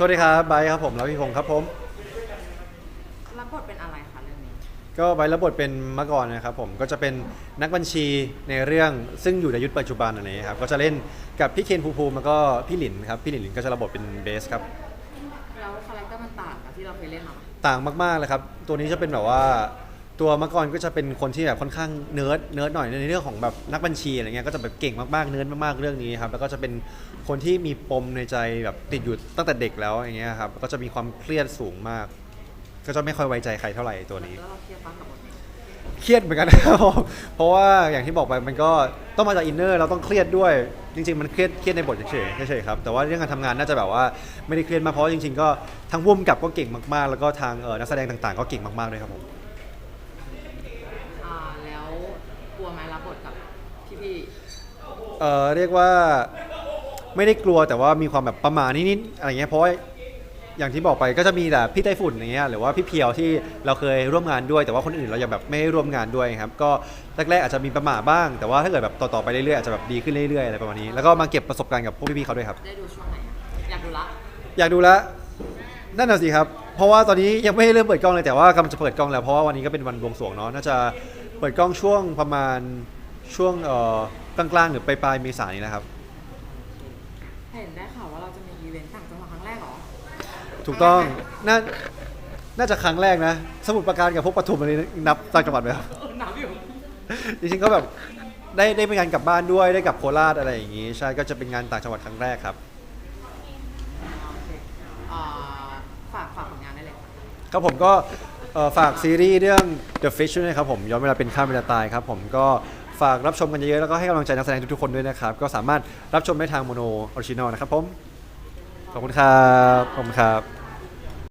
วัสดีครับไบร์ทครับผมแล้วพี่พงศ์ครับผม รับบทเป็นอะไรคะเรื่องนี้ก็ไบร์ทรับบทเป็นเมื่อก่อนนะครับผมก็จะเป็นนักบัญชีในเรื่องซึ่งอยู่ในยุคปัจจุบันอะไรอย่างนี้ยครับก็จะเล่นกับพี่เคนภูมิภูมิแล้วก็พี่หลินครับพี่หลินก็จะรับบทเป็นเบสครับแล้วคาแรคเตอร์มันต่างกับที่เราเคยเล่นมาไหม ต่างมากๆเลยครับ ตัวนี้จะเป็นแบบว่า ตัวเมื่อก่อนก็จะเป็นคนที่แบบค่อนข้างเนิร์ดเนิร์ดหน่อยในเรื่องของแบบนักบัญชีอะไรเงี้ยก็จะแบบเก่งมากๆเนิร์ดมากๆเรื่องนี้ครับแล้วก็จะเป็นคนที่มีปมในใจแบบติดอยู่ตั้งแต่เด็กแล้วอย่างเงี้ยครับก็จะมีความเครียดสูงมาก ก็จะไม่ค่อยไว้ใจใครเท่าไหร่ตัวนี้ แล้วเราเครียดปะกับบทนี้เครียดเหมือนกันนะครับผมเพราะว่าอย่างที่บอกไปมันก็ต้องมาจากอินเนอร์เราต้องเครียดด้วย จริง ๆ มันเครียดเครียดในบทเฉยๆเฉยๆครับแต่ว่าเรื่องการทำงานน่าจะแบบว่าไม่ได้เครียดมากเพราะจริง ๆ ก็ทางร่มกับก็เก่งมากๆ แล้วก็ทางเอ่อนักแสดงต่างๆ ก็เก่งมากๆด้วยครับผม อ่าแล้วก ลัวไหมรับบทกับพี่เอ่อเรียกว่าไม่ได้กลัวแต่ว่ามีความแบบประมาทนิดๆอะไรเงี้ยเพราะว่าอย่างที่บอกไปก็จะมีแต่พี่ไต้ฝุ่นอย่างเงี้ยหรือว่าพี่เพียวที่เราเคยร่วมงานด้วย แต่ว่าคนอื่นเรายังแบบไม่ได้ร่วมงานด้วยครับก็แรกๆอาจจะมีประมาทบ้าง แต่ว่าถ้าเกิดแบบต่อๆไปเรื่อยๆอาจจะแบบดีขึ้นเรื่อยๆอะไรประมาณนี้แล้วก็มาเก็บประสบการณ์กับพวกพี่ๆเขาด้วยครับ ๆได้ดูช่วงไหนอะอยากดูละอยากดูแล้วนั่นน่ะสิครับ เพราะว่าตอนนี้ยังไม่ได้เริ่มเปิดกล้องเลยแต่ว่ากำลังจะเปิดกล้องแล้วเพราะว่าวันนี้ก็เป็นวันบวงสรวงเนาะน่าจะ เปิดกล้องช่วงประมาณช่วงเอ่อกลางๆหรือปลายๆเมษายนนี้นะครับ เห็นได้ข่าวว่าเราจะมีอีเวนต์ต่างจังหวัดครั้งแรกเหรอถูกต้องน่าน่าจะครั้งแรกนะ สมุทรปราการกับพวกปทุมอันนี้นับต่างจังหวัดไหมครับเออหนาวอยู่จริงๆก็แบบได้ได้ไปงานกลับบ้านด้วยได้กลับโคราชอะไรอย่างงี้ ใช่ก็จะเป็นงานต่างจังหวัดครั้งแรกครับโอเคอ่าฝากฝากผลงานได้เลยค่ะ ครับผมก็ เอ่อฝากซีรีส์เรื่อง The Fish ด้วยนะครับผมย้อนเวลาเป็นข้ามเวลาตายครับผมก็ฝากรับชมกันเยอะๆแล้วก็ให้กำลังใจนักแสดงทุกๆคนด้วยนะครับ ก็สามารถรับชมได้ทางโมโนออริจินอลนะครับผม ขอบคุณครับ ขอบคุณครับ